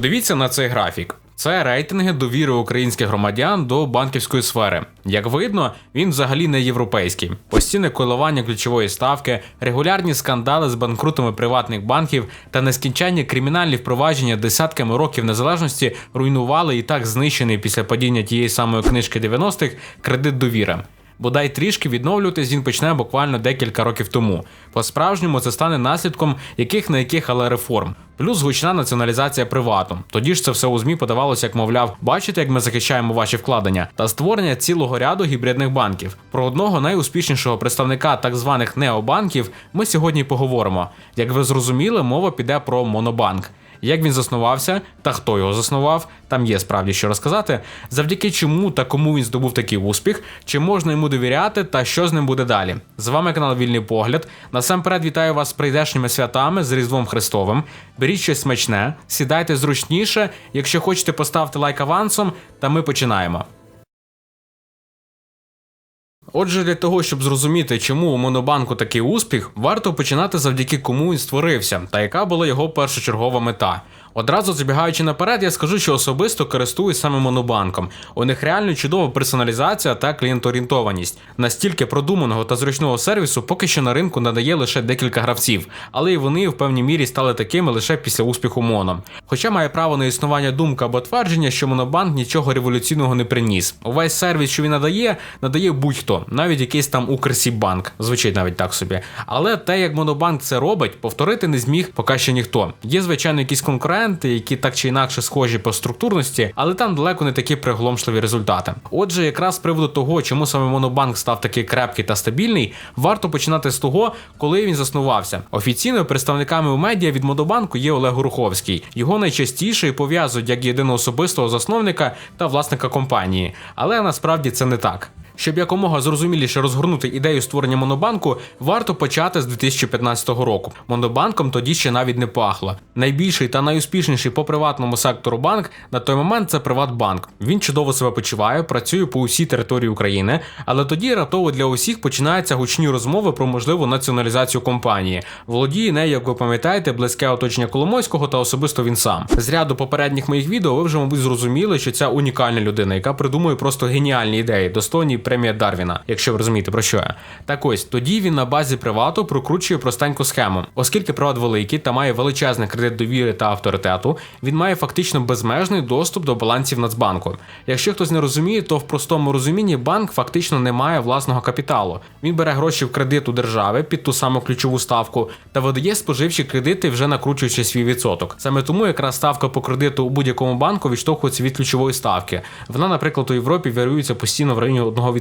Подивіться на цей графік. Це рейтинги довіри українських громадян до банківської сфери. Як видно, він взагалі не європейський. Постійне коливання ключової ставки, регулярні скандали з банкрутами приватних банків та нескінченні кримінальні впровадження десятками років незалежності руйнували і так знищений після падіння тієї самої книжки 90-х кредит довіри. Бодай трішки відновлюватись він почне буквально декілька років тому. По-справжньому це стане наслідком яких на яких, але реформ. Плюс гучна націоналізація привату. Тоді ж це все у змі подавалося, як мовляв, бачите, як ми захищаємо ваші вкладення, та створення цілого ряду гібридних банків. Про одного найуспішнішого представника так званих необанків ми сьогодні поговоримо. Як ви зрозуміли, мова піде про монобанк як він заснувався та хто його заснував. Там є справді що розказати, завдяки чому та кому він здобув такий успіх, чи можна йому довіряти та що з ним буде далі. З вами канал Вільний Погляд. Насамперед вітаю вас з прийдешніми святами з Різдвом Христовим. Беріть щось смачне, сідайте зручніше. Якщо хочете, поставте лайк авансом, та ми починаємо. Отже, для того, щоб зрозуміти, чому у Монобанку такий успіх, варто починати завдяки кому він створився, та яка була його першочергова мета. Одразу забігаючи наперед, я скажу, що особисто користуюсь саме монобанком. У них реально чудова персоналізація та клієнтоорієнтованість. Настільки продуманого та зручного сервісу поки що на ринку надає лише декілька гравців, але і вони в певній мірі стали такими лише після успіху Моно. Хоча має право на існування думка або твердження, що монобанк нічого революційного не приніс. Увесь сервіс, що він надає, надає будь-хто, навіть якийсь там Укрсібанк, звучить навіть так собі. Але те, як монобанк це робить, повторити не зміг поки що ніхто. Є звичайно якісь конкуренти, конкуренти, які так чи інакше схожі по структурності, але там далеко не такі пригломшливі результати. Отже, якраз з приводу того, чому саме Монобанк став такий крепкий та стабільний, варто починати з того, коли він заснувався. Офіційними представниками у медіа від Монобанку є Олег Руховський. Його найчастіше пов'язують як єдиного особистого засновника та власника компанії, але насправді це не так. Щоб якомога зрозуміліше розгорнути ідею створення монобанку, варто почати з 2015 року. Монобанком тоді ще навіть не пахло. Найбільший та найуспішніший по приватному сектору банк на той момент це Приватбанк. Він чудово себе почуває, працює по усій території України, але тоді раптово для усіх починаються гучні розмови про можливу націоналізацію компанії. Володіє нею, як ви пам'ятаєте, близьке оточення Коломойського та особисто він сам. З ряду попередніх моїх відео ви вже, мабуть, зрозуміли, що ця унікальна людина, яка придумує просто геніальні ідеї, достойні премія Дарвіна, якщо ви розумієте про що я. Так ось тоді він на базі привату прокручує простеньку схему, оскільки приват великий та має величезний кредит довіри та авторитету, він має фактично безмежний доступ до балансів Нацбанку. Якщо хтось не розуміє, то в простому розумінні банк фактично не має власного капіталу. Він бере гроші в кредит у держави під ту саму ключову ставку та видає споживчі кредити, вже накручуючи свій відсоток. Саме тому якраз ставка по кредиту у будь-якому банку відштовхується від ключової ставки. Вона, наприклад, у Європі варіюється постійно в районі 1%.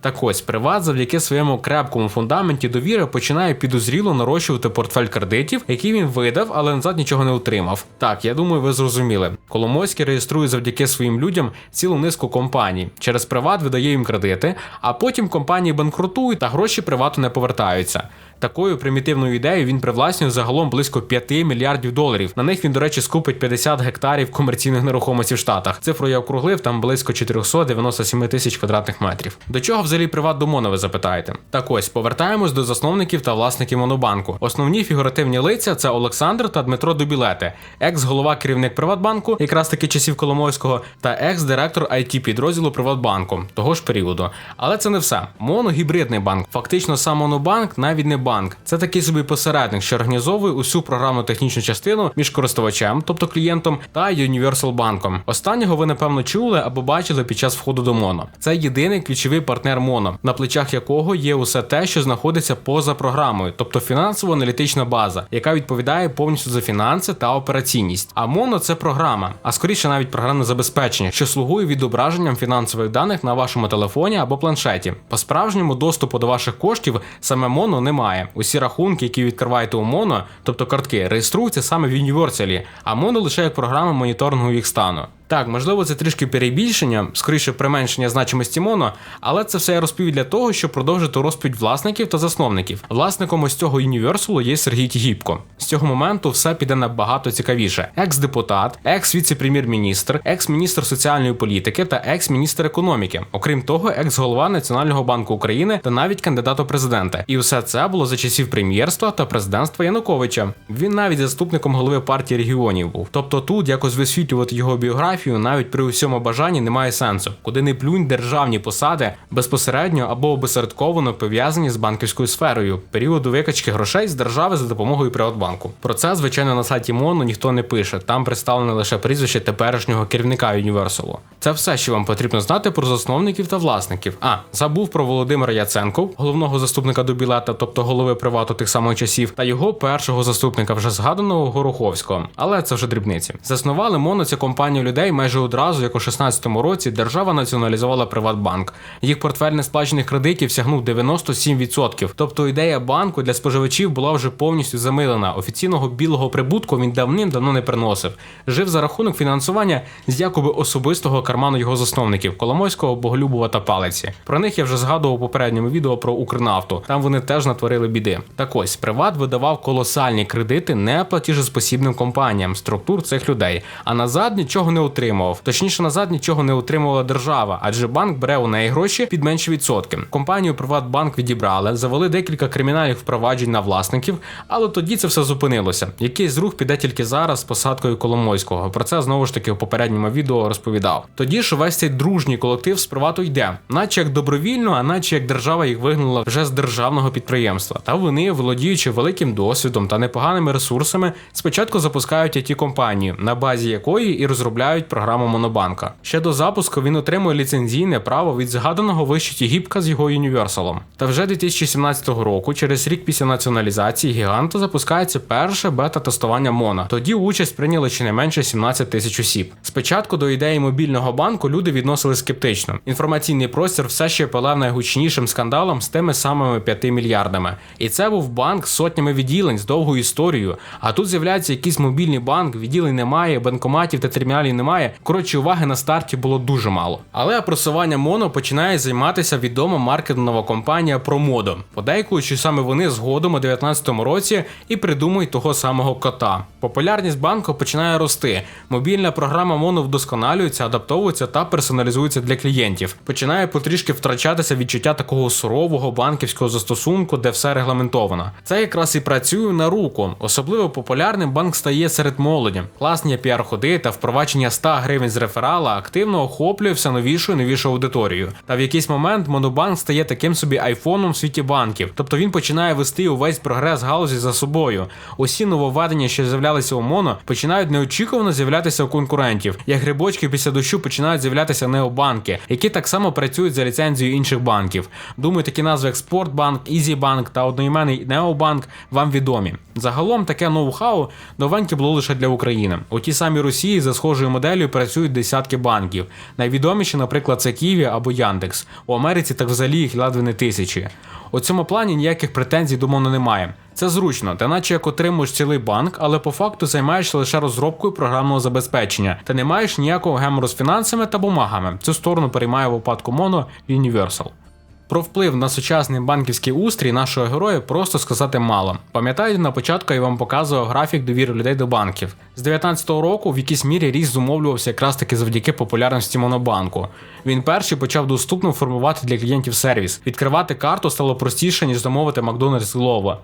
Так ось Приват завдяки своєму крепкому фундаменті довіри починає підозріло нарощувати портфель кредитів, який він видав, але назад нічого не отримав. Так, я думаю, ви зрозуміли. Коломойський реєструє завдяки своїм людям цілу низку компаній. Через Приват видає їм кредити, а потім компанії банкрутують та гроші привату не повертаються. Такою примітивною ідеєю він привласнює загалом близько 5 мільярдів доларів. На них він, до речі, скупить 50 гектарів комерційних нерухомості в Штатах. Цифру я округлив там близько 497 тисяч квадратних метрів. До чого взагалі приват домоно, ви запитаєте? Так ось повертаємось до засновників та власників Монобанку. Основні фігуративні лиця це Олександр та Дмитро Дубілети, екс-голова керівник Приватбанку, якраз таки часів Коломойського, та екс-директор it підрозділу Приватбанку того ж періоду. Але це не все. Моногібридний банк. Фактично, сам Монобанк навіть не банк. Це такий собі посередник, що організовує усю програмну технічну частину між користувачем, тобто клієнтом, та Universal банком. Останнього ви напевно чули або бачили під час входу до Моно. Це єдиний ключовий партнер Моно, на плечах якого є усе те, що знаходиться поза програмою, тобто фінансово-аналітична база, яка відповідає повністю за фінанси та операційність. А Моно це програма, а скоріше навіть програмне забезпечення, що слугує відображенням фінансових даних на вашому телефоні або планшеті. По справжньому доступу до ваших коштів саме Моно немає. Усі рахунки, які відкриваєте у моно, тобто картки, реєструються саме в Universal, а моно лише як програма моніторингу їх стану. Так, можливо, це трішки перебільшення, скоріше применшення значимості моно, але це все я розповів для того, щоб продовжити розповідь власників та засновників. Власником ось цього Universal є Сергій Тігіпко. З цього моменту все піде набагато цікавіше: екс-депутат, екс-віце-прем'єр-міністр, екс-міністр соціальної політики та екс-міністр економіки, окрім того, екс-голова Національного банку України та навіть кандидат у президенти. І все це було за часів прем'єрства та президентства Януковича. Він навіть заступником голови партії регіонів був. Тобто тут якось висвітлювати його біографію навіть при усьому бажанні немає сенсу, куди не плюнь державні посади безпосередньо або обесередковано пов'язані з банківською сферою періоду викачки грошей з держави за допомогою Приватбанку. Про це звичайно на сайті МОНу ніхто не пише. Там представлене лише прізвище теперішнього керівника Юніверсалу. Це все, що вам потрібно знати про засновників та власників. А забув про Володимира Яценко, головного заступника до білета, тобто голови привату тих самих часів, та його першого заступника, вже згаданого Гороховського. Але це вже дрібниці. Заснували МОНу цю компанію людей майже одразу, як у 16-му році держава націоналізувала Приватбанк. Їх портфель несплачених кредитів сягнув 97%. Тобто ідея банку для споживачів була вже повністю замилена. Офіційного білого прибутку він давним-давно не приносив. Жив за рахунок фінансування з якоби особистого карману його засновників Коломойського, Боголюбова та Палиці. Про них я вже згадував у попередньому відео про Укрнафту. Там вони теж натворили біди. Так ось Приват видавав колосальні кредити неплатіжеспосібним компаніям структур цих людей, а назад нічого не отримував. Точніше, назад нічого не отримувала держава, адже банк бере у неї гроші під менші відсотки. Компанію Приватбанк відібрали, завели декілька кримінальних впроваджень на власників, але тоді це все зупинилося. Якийсь рух піде тільки зараз з посадкою Коломойського. Про це знову ж таки в попередньому відео розповідав. Тоді ж увесь цей дружній колектив з привату йде, наче як добровільно, а наче як держава їх вигнала вже з державного підприємства. Та вони, володіючи великим досвідом та непоганими ресурсами, спочатку запускають it компанію, на базі якої і розробляють програму Монобанка. Ще до запуску він отримує ліцензійне право від згаданого вище Тігіпка з його юніверсалом. Та вже 2017 року, через рік після націоналізації гіганта запускається перше бета-тестування Мона. Тоді участь прийняли щонайменше 17 тисяч осіб. Спочатку до ідеї мобільного банку люди відносили скептично. Інформаційний простір все ще палав найгучнішим скандалом з тими самими 5 мільярдами. І це був банк з сотнями відділень з довгою історією. А тут з'являється якийсь мобільний банк, відділень немає, банкоматів та терміналів немає. Коротше, уваги на старті було дуже мало. Але просування Моно починає займатися відома маркетингова компанія Промодо, подейкуючи саме вони згодом у 2019 році і придумують того самого кота. Популярність банку починає рости. Мобільна програма Моно вдосконалюється, адаптовується та персоналізується для клієнтів. Починає потрішки втрачатися відчуття такого сурового банківського застосунку, де все регламентовано. Це якраз і працює на руку. Особливо популярним банк стає серед молоді. Класні піар-ходи та впровадження 100 гривень з реферала активно охоплює новішу і новішу аудиторію. Та в якийсь момент Монобанк стає таким собі айфоном в світі банків. Тобто він починає вести увесь прогрес галузі за собою. Усі нововведення, що з'являлися у Моно, починають неочікувано з'являтися у конкурентів. Як грибочки після дощу починають з'являтися необанки, які так само працюють за ліцензією інших банків. Думаю, такі назви як Спортбанк, Ізібанк та одноіменний Необанк вам відомі. Загалом таке ноу-хау новеньке було лише для України. У тій самій Росії за схожою моделлю працюють десятки банків. Найвідоміші, наприклад, це Києві або Яндекс. У Америці так взагалі їх ледве не тисячі. У цьому плані ніяких претензій до моно немає. Це зручно, ти наче як отримуєш цілий банк, але по факту займаєшся лише розробкою програмного забезпечення. Та не маєш ніякого гемору з фінансами та бумагами. Цю сторону переймає в випадку Моно Universal. Про вплив на сучасний банківський устрій нашого героя просто сказати мало. Пам'ятаєте, на початку я вам показував графік довіри людей до банків. З 19-го року в якійсь мірі ріст зумовлювався якраз таки завдяки популярності Монобанку. Він перший почав доступно формувати для клієнтів сервіс. Відкривати карту стало простіше, ніж замовити Макдональдс Глова.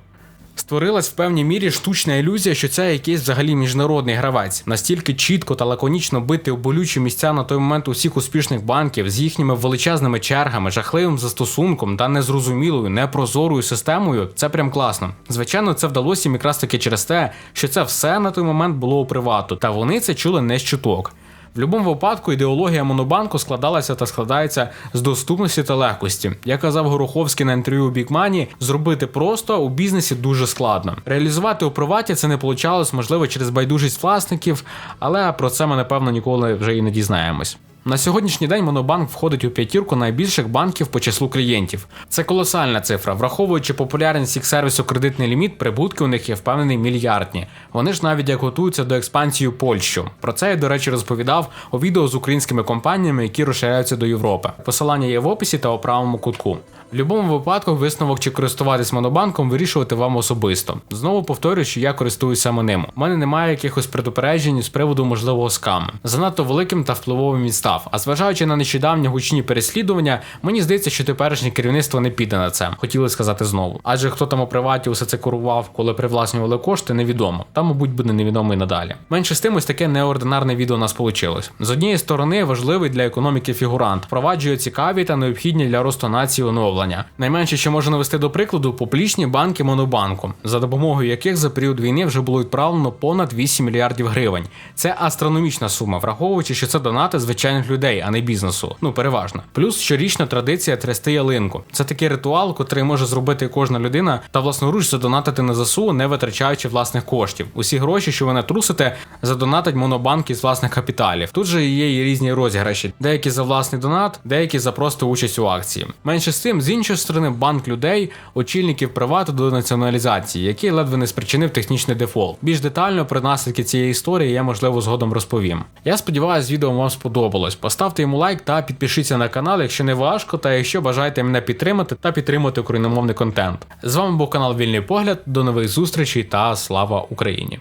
Створилась в певній мірі штучна ілюзія, що це якийсь взагалі міжнародний гравець. Настільки чітко та лаконічно бити у болючі місця на той момент усіх успішних банків з їхніми величезними чергами, жахливим застосунком та незрозумілою, непрозорою системою. Це прям класно. Звичайно, це вдалося їм якраз таки через те, що це все на той момент було у привату, та вони це чули не з чуток. В будь-якому випадку ідеологія Монобанку складалася та складається з доступності та легкості. Як казав Гороховський на інтерв'ю Бікмані, зробити просто у бізнесі дуже складно. Реалізувати у приваті це не получалось, можливо, через байдужість власників, але про це ми напевно ніколи вже і не дізнаємось. На сьогоднішній день Монобанк входить у п'ятірку найбільших банків по числу клієнтів. Це колосальна цифра, враховуючи популярність їх сервісу кредитний ліміт, прибутки у них є впевнений мільярдні. Вони ж навіть як готуються до експансії у Польщу. Про це я, до речі, розповідав у відео з українськими компаніями, які розширяються до Європи. Посилання є в описі та у правому кутку. В будь-якому випадку висновок чи користуватись монобанком вирішувати вам особисто. Знову повторюю, що я користуюсь саме ним. У мене немає якихось предупереджень з приводу можливого скаму. Занадто великим та впливовим він став. А зважаючи на нещодавні гучні переслідування, мені здається, що теперішнє керівництво не піде на це. Хотіли сказати знову. Адже хто там у приваті усе це курував, коли привласнювали кошти, невідомо. Та, мабуть, буде невідомо і надалі. Менше з тим, ось таке неординарне відео нас вийшло. З однієї сторони, важливий для економіки фігурант, впроваджує цікаві та необхідні для росту нації оновлення. Найменше, що можна навести до прикладу, публічні банки Монобанку, за допомогою яких за період війни вже було відправлено понад 8 мільярдів гривень. Це астрономічна сума, враховуючи, що це донати звичайних людей, а не бізнесу. Ну переважно. Плюс щорічна традиція трясти ялинку. Це такий ритуал, котрий може зробити кожна людина та власноруч задонатити на ЗСУ, не витрачаючи власних коштів. Усі гроші, що ви натрусите, задонатить монобанк із власних капіталів. Тут же є і різні розіграші, деякі за власний донат, деякі за просто участь у акції. Менше з тим, з іншої сторони, банк людей, очільників привату до націоналізації, який ледве не спричинив технічний дефолт. Більш детально про наслідки цієї історії я можливо згодом розповім. Я сподіваюся, відео вам сподобалось. Поставте йому лайк та підпишіться на канал, якщо не важко, та якщо бажаєте мене підтримати та підтримати україномовний контент. З вами був канал Вільний Погляд. До нових зустрічей та слава Україні!